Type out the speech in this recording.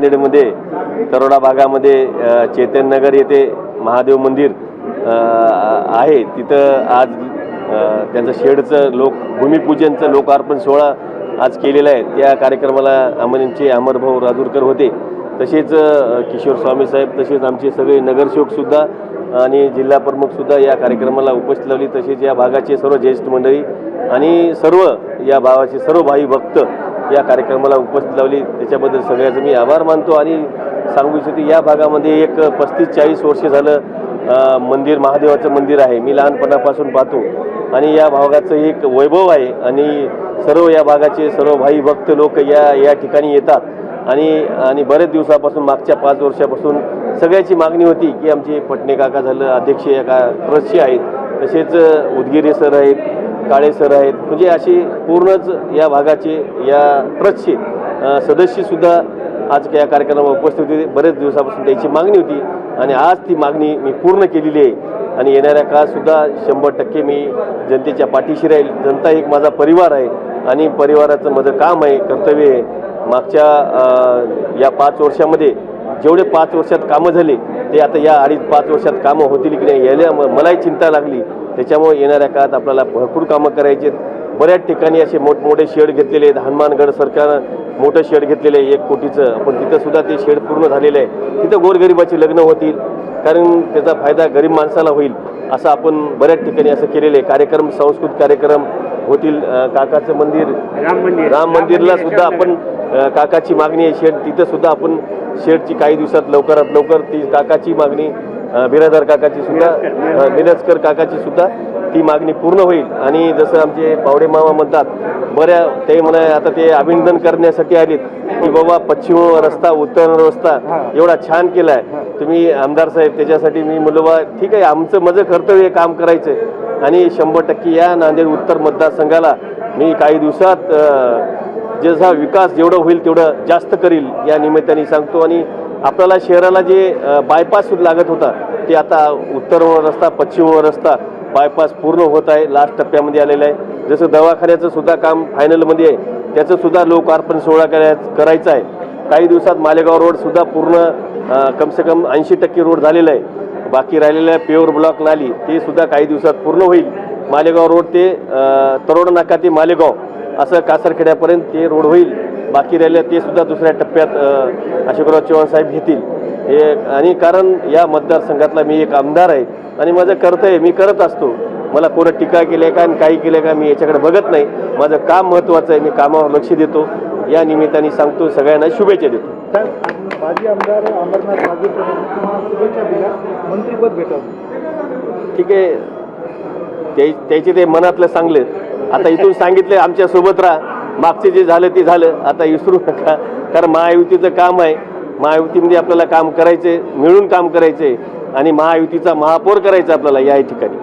नांदेडमध्ये तरोडा भागामध्ये चेतन नगर येथे महादेव मंदिर आहे. तिथं आज त्यांचं शेडचं लोक भूमिपूजनचं लोकार्पण सोहळा आज केलेला आहे. त्या कार्यक्रमाला आमचे अमरभाऊ राजूरकर होते. तसेच किशोर स्वामी साहेब तसेच आमचे सगळे नगरसेवकसुद्धा आणि जिल्हा प्रमुखसुद्धा या कार्यक्रमाला उपस्थित लावली तसेच या भागाचे सर्व ज्येष्ठ मंडळी आणि सर्व या भावाचे सर्व भाई भक्त या कार्यक्रमाला उपस्थित लावली. त्याच्याबद्दल सगळ्याचं मी आभार मानतो आणि सांगू इच्छितो या भागामध्ये एक पस्तीस चाळीस वर्ष झालं मंदिर महादेवाचं मंदिर आहे. मी लहानपणापासून पाहतो. आणि या भागाचं एक वैभव आहे आणि सर्व या भागाचे सर्व भाई भक्त लोक या या ठिकाणी येतात. आणि आणि बरेच दिवसापासून मागच्या पाच वर्षापासून सगळ्याची मागणी होती की आमचे पटणे काका झालं अध्यक्ष या का ट्रस्टचे आहेत. तसेच उदगिरे सर आहेत काळे सर आहेत. म्हणजे अशी पूर्णच या भागाचे या ट्रस्टचे सदस्यसुद्धा आज या कार्यक्रमाला उपस्थित होते. बरेच दिवसापासून त्याची मागणी होती आणि आज ती मागणी मी पूर्ण केलेली आहे. आणि येणाऱ्या काळातसुद्धा शंभर टक्के मी जनतेच्या पाठीशी राहील. जनता एक माझा परिवार आहे आणि परिवाराचं माझं काम आहे कर्तव्य आहे. मागच्या या पाच वर्षामध्ये जेवढे पाच वर्षात कामं झाले ते आता या अडीच पाच वर्षात कामं होतील की नाही याला मलाही चिंता लागली. त्याच्यामुळे येणाऱ्या काळात आपल्याला भरपूर कामं करायची आहेत. बऱ्याच ठिकाणी असे मोठमोठे शेड घेतलेले आहेत. हनुमानगड सरकारनं मोठं शेड घेतलेलं आहे. एक कोटीचं. आपण तिथं सुद्धा ते शेड पूर्ण झालेलं आहे. तिथं गोरगरिबाची लग्न होतील. कारण त्याचा फायदा गरीब माणसाला होईल असं आपण बऱ्याच ठिकाणी असं केलेलं आहे. कार्यक्रम सांस्कृतिक कार्यक्रम होतील. काकाचं मंदिर राम मंदिर. राम मंदिरला सुद्धा आपण काकाची मागणी आहे. शेड तिथं सुद्धा आपण शेडची काही दिवसात लवकरात लवकर ती काकाची मागणी बिरादार काकाची सुद्धा मिरजकर काकाची सुद्धा ती मागणी पूर्ण होईल. आणि जसं आमचे पावडे मामा म्हणतात बऱ्या ते म्हणा आता ते अभिनंदन करण्यासाठी आलेत. की बाबा पश्चिम रस्ता उत्तर रस्ता एवढा छान केला आहे तुम्ही आमदार साहेब त्याच्यासाठी मी म्हणलो बा ठीक आहे आमचं माझं कर्तव्य काम करायचं. आणि शंभर टक्के या नांदेड उत्तर मतदारसंघाला मी काही दिवसात जसा विकास जेवढं होईल तेवढं जास्त करील या निमित्ताने सांगतो. आणि आपल्याला शहराला जे बायपास लागत होता ते आता उत्तरवर रस्ता पश्चिमवर रस्ता बायपास पूर्ण होत आहे लास्ट टप्प्यामध्ये आलेलं आहे. जसं दवाखान्याचं सुद्धा काम फायनलमध्ये आहे त्याचं सुद्धा लोकार्पण सोहळा कराय करायचा आहे. काही दिवसात मालेगाव रोड सुद्धा पूर्ण कमसे कम ऐंशी टक्के रोड झालेला आहे. बाकी राहिलेल्या प्युअर ब्लॉक नाली ते सुद्धा काही दिवसात पूर्ण होईल. मालेगाव रोड ते तरोड नाका ते मालेगाव. असं कासरखेड्यापर्यंत ते रोड होईल बाकी राहिल्या ते सुद्धा दुसऱ्या टप्प्यात अशोकराव चव्हाण साहेब घेतील. हे आणि कारण या मतदारसंघातला मी एक आमदार आहे आणि माझं कर्तव्य मी करत असतो. मला कोणं टीका केली आहे का आणि काही केलं का मी याच्याकडे बघत नाही. माझं काम महत्त्वाचं आहे मी कामावर लक्ष देतो. या निमित्ताने सांगतो सगळ्यांना शुभेच्छा देतो. माजी आमदार अमरनाथ शुभेच्छा दिल्या. मंत्रीपद भेटावं. ठीक आहे. त्या त्याचे ते मनातलं सांगले आता इथून सांगितले आमच्यासोबत राहा. मागचे जे झालं ते झालं. आता विसरू नका. कारण महायुतीचं काम आहे. महायुतीमध्ये आपल्याला काम करायचे मिळून काम करायचे आणि महायुतीचा महापौर करायचा आपल्याला या ठिकाणी.